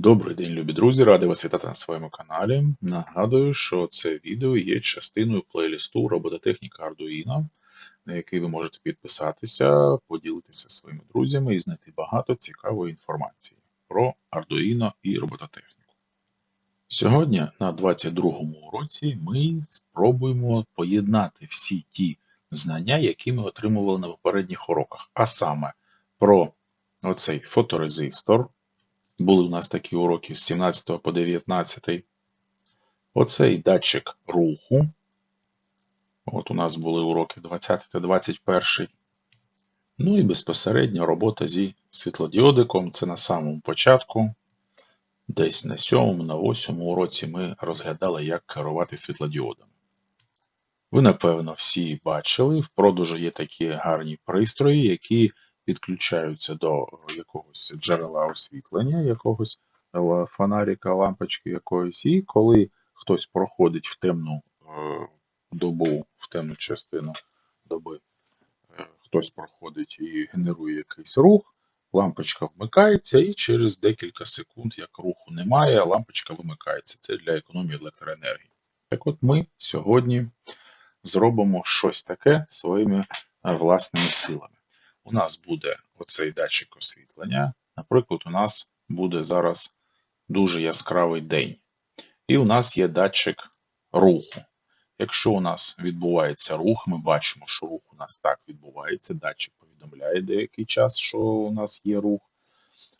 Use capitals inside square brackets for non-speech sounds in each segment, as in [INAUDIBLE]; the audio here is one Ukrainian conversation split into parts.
Добрий день, любі друзі! Радий вас вітати на своєму каналі. Нагадую, що це відео є частиною плейлісту робототехніка Arduino, на який ви можете підписатися, поділитися своїми друзями і знайти багато цікавої інформації про Arduino і робототехніку. Сьогодні, на 22-му уроці, ми спробуємо поєднати всі ті знання, які ми отримували на попередніх уроках, а саме про оцей фоторезистор. Були у нас такі уроки з 17 по 19. Оцей датчик руху. От у нас були уроки 20 та 21. Ну і безпосередньо робота зі світлодіодиком. Це на самому початку. Десь на 7, на 8 уроці ми розглядали, як керувати світлодіодами. Ви, напевно, всі бачили, в продажу є такі гарні пристрої, які підключаються до якогось джерела освітлення, якогось фонарика, лампочки якоїсь, і коли хтось проходить в темну е, добу, в темну частину доби, е, хтось проходить і генерує якийсь рух, лампочка вмикається, і через декілька секунд, як руху немає, лампочка вимикається. Це для економії електроенергії. Так от ми сьогодні зробимо щось таке своїми е, власними силами у нас буде оцей датчик освітлення. Наприклад, у нас буде зараз дуже яскравий день. І у нас є датчик руху. Якщо у нас відбувається рух, ми бачимо, що рух у нас так відбувається. Датчик повідомляє деякий час, що у нас є рух.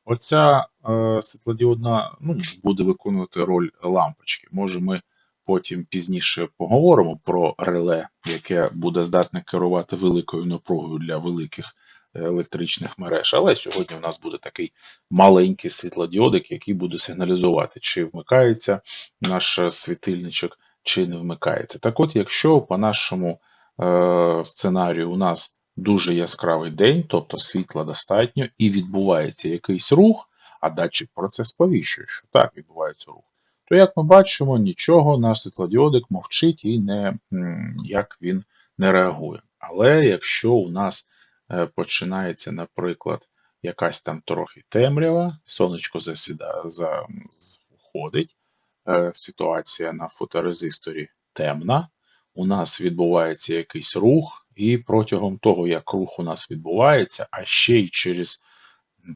Оця е, світлодіодна ну, буде виконувати роль лампочки. Може, ми потім пізніше поговоримо про реле, яке буде здатне керувати великою напругою для великих електричних мереж. Але сьогодні у нас буде такий маленький світлодіодик, який буде сигналізувати, чи вмикається наш світильничок, чи не вмикається. Так от, якщо по нашому е, сценарію у нас дуже яскравий день, тобто світла достатньо, і відбувається якийсь рух, а датчик про це сповіщує, що так відбувається рух. То, як ми бачимо, нічого наш світлодіодик мовчить і не, як він не реагує. Але якщо у нас Е, починається, наприклад, якась там трохи темрява, сонечко засідає, за, входить, е, ситуація на фоторезисторі темна, у нас відбувається якийсь рух, і протягом того, як рух у нас відбувається, а ще й через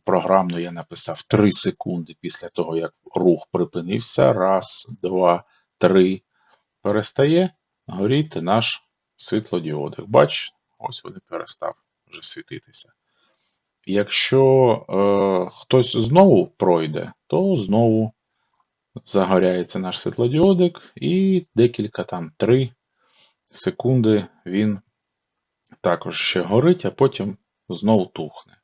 програмно я написав 3 секунди після того, як рух припинився, раз, два, три, перестає горіти наш світлодіодик. Бач, ось вони перестав вже світитися. Якщо е, хтось знову пройде, то знову загоряється наш світлодіодик, і декілька там 3 секунди він також ще горить, а потім знову тухне.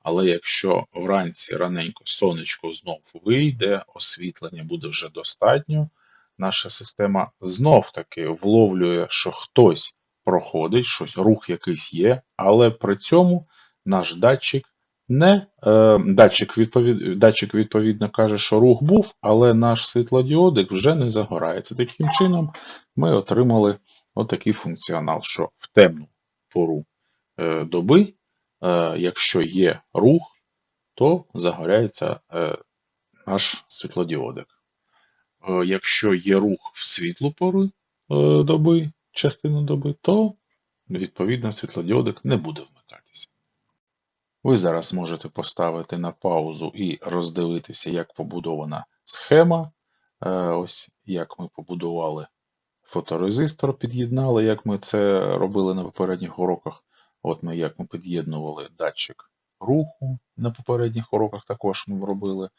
Але якщо вранці раненько сонечко знов вийде, освітлення буде вже достатньо, наша система знов таки вловлює, що хтось проходить, щось, рух якийсь є, але при цьому наш датчик не е, датчик, відповід, датчик відповідно каже, що рух був, але наш світлодіодик вже не загорається. Таким чином, ми отримали отакий функціонал, що в темну пору е, доби, е, якщо є рух, то загоряється е, наш світлодіодик. Е, якщо є рух в світлу пору е, доби, частину доби, то відповідно світлодіодик не буде вмикатися. Ви зараз можете поставити на паузу і роздивитися, як побудована схема. Е, ось як ми побудували фоторезистор, під'єднали, як ми це робили на попередніх уроках. От ми як ми під'єднували датчик руху на попередніх уроках також ми робили.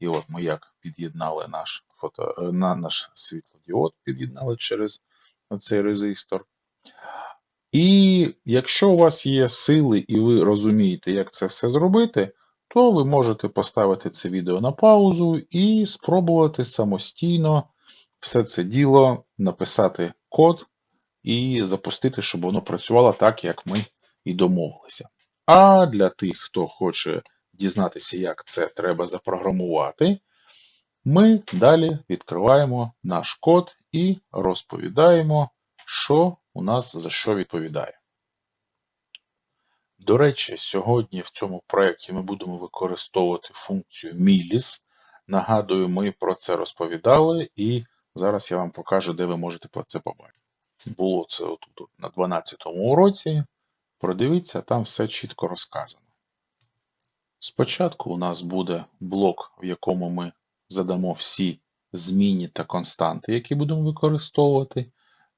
І от ми як під'єднали наш фото, е, на наш світлодіод, під'єднали через цей резистор. І якщо у вас є сили і ви розумієте, як це все зробити, то ви можете поставити це відео на паузу і спробувати самостійно все це діло написати код і запустити, щоб воно працювало так, як ми і домовилися. А для тих, хто хоче дізнатися, як це треба запрограмувати, ми далі відкриваємо наш код і розповідаємо, що у нас за що відповідає. До речі, сьогодні в цьому проєкті ми будемо використовувати функцію Milis. Нагадую, ми про це розповідали, і зараз я вам покажу, де ви можете про це побачити. Було це отут на 12-му уроці. Продивіться, там все чітко розказано. Спочатку у нас буде блок, в якому ми задамо всі змінні та константи, які будемо використовувати.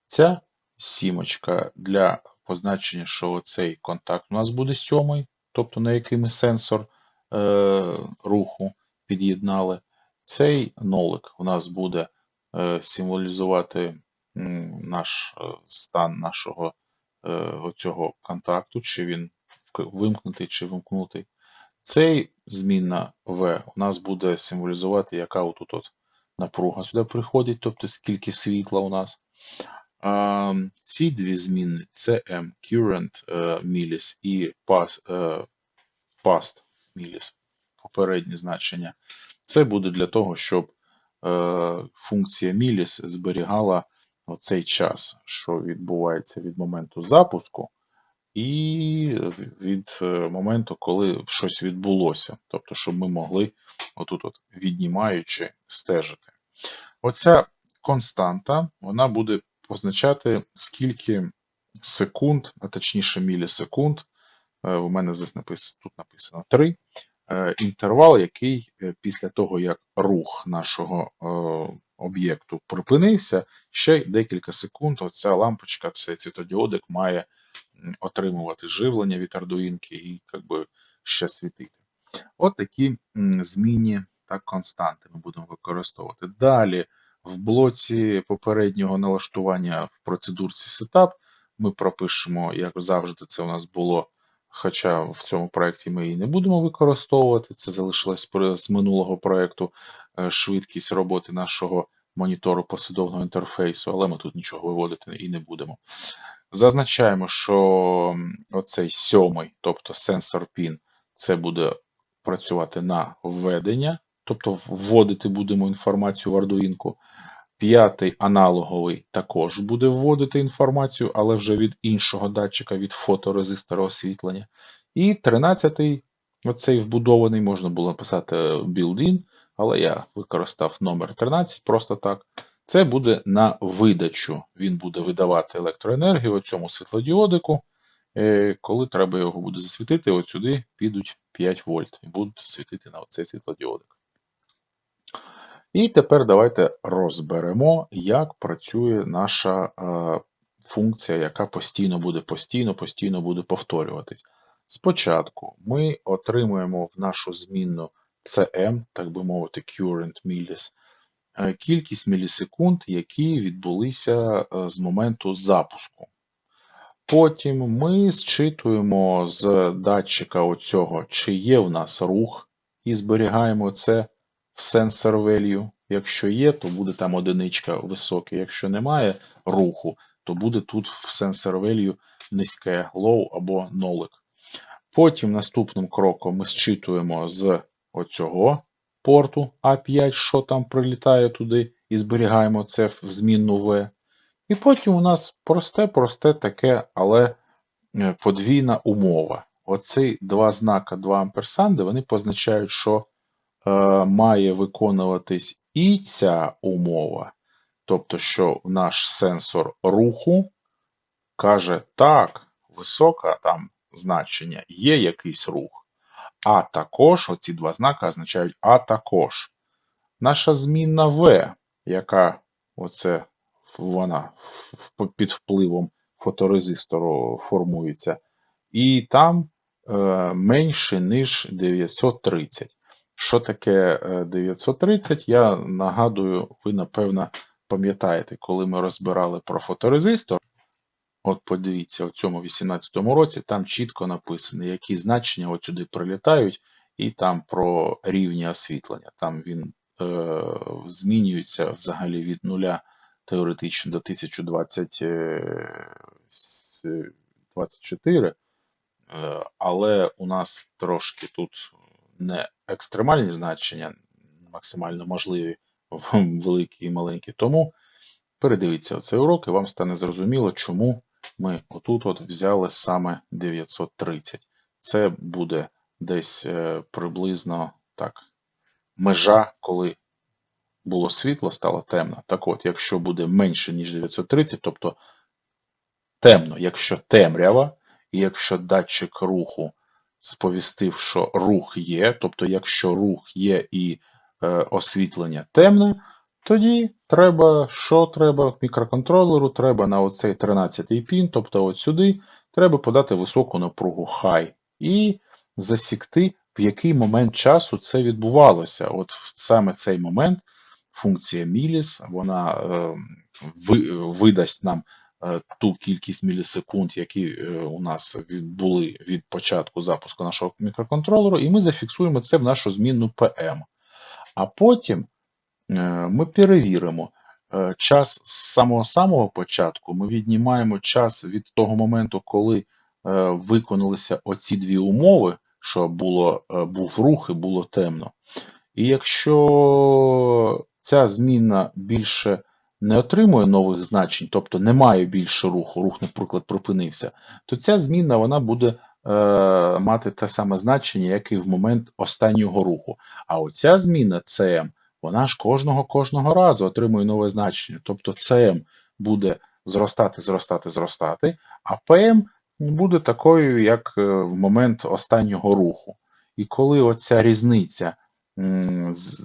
Ця сімочка для позначення, що цей контакт у нас буде сьомий, тобто на який ми сенсор е, руху під'єднали. Цей нолик у нас буде е, символізувати наш е, стан нашого е, оцього контакту, чи він вимкнутий, чи вимкнутий. Цей змінна V у нас буде символізувати, яка отут от напруга сюди приходить, тобто скільки світла у нас. А, ці дві змінни CM, current е, millis і past, е, past millis, попереднє значення, це буде для того, щоб е, функція millis зберігала оцей час, що відбувається від моменту запуску, і від е, моменту, коли щось відбулося. Тобто, щоб ми могли отут, от, віднімаючи, стежити. Оця константа, вона буде позначати, скільки секунд, а точніше мілісекунд, е, у мене здесь написано, тут написано 3, інтервал, який е, після того, як рух нашого е, об'єкту припинився, ще декілька секунд оця лампочка, цей світодіодик має отримувати живлення від ардуїнки і як би, ще світити. От такі м, змінні та константи ми будемо використовувати. Далі, в блоці попереднього налаштування в процедурці Setup ми пропишемо, як завжди, це у нас було, хоча в цьому проєкті ми її не будемо використовувати. Це залишилось з минулого проєкту е, швидкість роботи нашого монітору послідовного інтерфейсу, але ми тут нічого виводити і не будемо. Зазначаємо, що оцей сьомий, тобто сенсор PIN, це буде працювати на введення, тобто вводити будемо інформацію в Arduino. П'ятий аналоговий також буде вводити інформацію, але вже від іншого датчика, від фоторезистора освітлення. І тринадцятий, оцей вбудований, можна було написати build-in, але я використав номер 13 просто так. Це буде на видачу. Він буде видавати електроенергію цьому світлодіодику. Е, Коли треба його буде засвітити, от сюди підуть 5 вольт і будуть світити на оцей світлодіодик. І тепер давайте розберемо, як працює наша е, функція, яка постійно буде постійно, постійно буде повторюватись. Спочатку ми отримуємо в нашу змінну CM, так би мовити, current millis, кількість мілісекунд, які відбулися е, з моменту запуску. Потім ми зчитуємо з датчика оцього, чи є в нас рух, і зберігаємо це в sensor value. Якщо є, то буде там одиничка висока. Якщо немає руху, то буде тут в sensor value низьке low або нолик. Потім наступним кроком ми зчитуємо з оцього порту A5, що там прилітає туди, і зберігаємо це в змінну V. І потім у нас просте-просте таке, але е, подвійна умова. Оці два знака, два амперсанди, вони позначають, що е, має виконуватись і ця умова. Тобто, що наш сенсор руху каже, так, високе там значення, є якийсь рух. А також, оці два знаки означають а також. Наша змінна V, яка оце вона під впливом фоторезистору формується, і там е, менше, ніж 930. Що таке е, 930? Я нагадую, ви напевно пам'ятаєте, коли ми розбирали про фоторезистор. От подивіться, у цьому 18-му році там чітко написано, які значення от сюди прилітають, і там про рівні освітлення. Там він е, змінюється взагалі від нуля теоретично до 1024, е, але у нас трошки тут не екстремальні значення, максимально можливі, [LAUGHS] великі і маленькі. Тому передивіться цей урок, і вам стане зрозуміло, чому ми отут от взяли саме 930. Це буде десь е, приблизно так, межа, коли було світло, стало темно. Так от, якщо буде менше, ніж 930, тобто темно, якщо темрява, і якщо датчик руху сповістив, що рух є, тобто якщо рух є і е, освітлення темне, тоді треба, що треба мікроконтролеру, треба на оцей 13-й пін, тобто от сюди, треба подати високу напругу high і засікти, в який момент часу це відбувалося. От саме цей момент функція міліс, вона е, ви, видасть нам е, ту кількість мілісекунд, які е, у нас від, були від початку запуску нашого мікроконтролеру, і ми зафіксуємо це в нашу змінну PM. А потім ми перевіримо е, час з самого самого початку. Ми віднімаємо час від того моменту, коли е, виконалися оці дві умови, що було, е, був рух і було темно. І якщо ця зміна більше не отримує нових значень, тобто немає більше руху, рух, наприклад, припинився, то ця зміна вона буде е, мати те саме значення, як і в момент останнього руху. А оця зміна CM, вона ж кожного кожного разу отримує нове значення. Тобто CM буде зростати, зростати, зростати, а PM буде такою, як е, в момент останнього руху. І коли оця різниця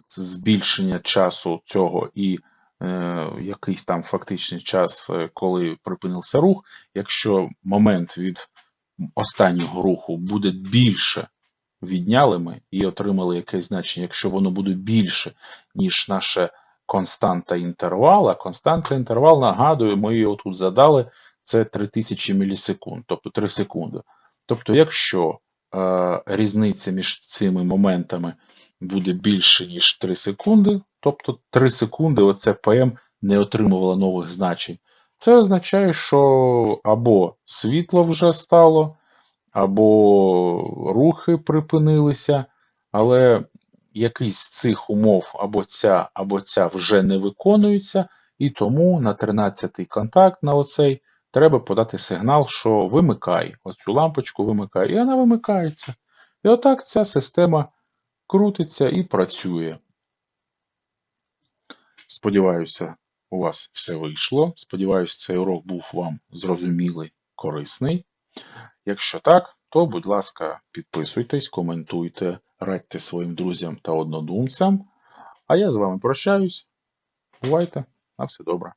збільшення часу цього і е, якийсь там фактичний час, е, коли припинився рух, якщо момент від останнього руху буде більше відняли ми і отримали якесь значення, якщо воно буде більше, ніж наша константа інтервала, константа інтервал, нагадую, ми її тут задали, це 3000 мілісекунд, тобто 3 секунди. Тобто, якщо е, різниця між цими моментами буде більше, ніж 3 секунди, тобто 3 секунди оце ПМ не отримувало нових значень, це означає, що або світло вже стало, або рухи припинилися, але якийсь з цих умов або ця, або ця вже не виконується, і тому на 13-й контакт на оцей треба подати сигнал, що вимикай, оцю лампочку вимикай, і вона вимикається. І отак ця система крутиться і працює. Сподіваюся, у вас все вийшло. Сподіваюся, цей урок був вам зрозумілий, корисний. Якщо так, то, будь ласка, підписуйтесь, коментуйте, радьте своїм друзям та однодумцям. А я з вами прощаюсь. Бувайте, на все добре.